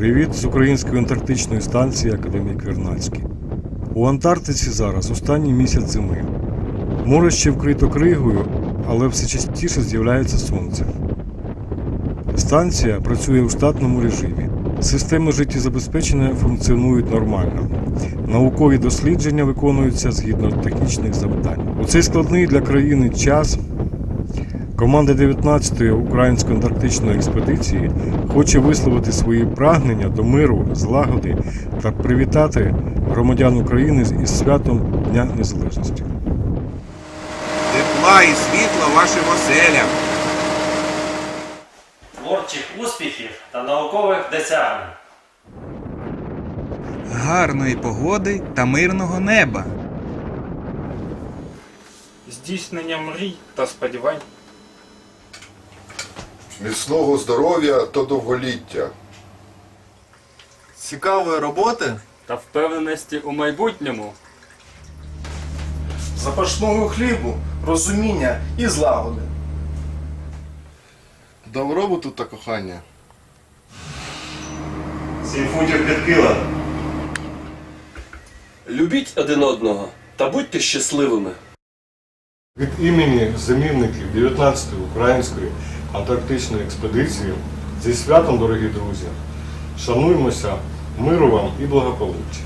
Привіт з української антарктичної станції Академік Вернадський. У Антарктиці зараз останній місяць зими. Море ще вкрито кригою, але все частіше з'являється сонце. Станція працює у штатному режимі. Системи життєзабезпечення функціонують нормально. Наукові дослідження виконуються згідно технічних завдань. У цей складний для країни час команда 19-ї української антарктичної експедиції хоче висловити свої прагнення до миру, злагоди та привітати громадян України із святом Дня Незалежності. Тепла і світла вашим оселям. творчих успіхів та наукових досягнень. гарної погоди та мирного неба. здійснення мрій та сподівань. Міцного здоров'я та довголіття, цікавої роботи, Та впевненості у майбутньому. запашного хлібу, розуміння і злагоди. добробуту та кохання. Сім футів підкила. Любіть один одного та будьте щасливими. Від імені замівників 19-ї української антарктичної експедиції зі святом, дорогі друзі, шануймося, миру вам і благополуччя.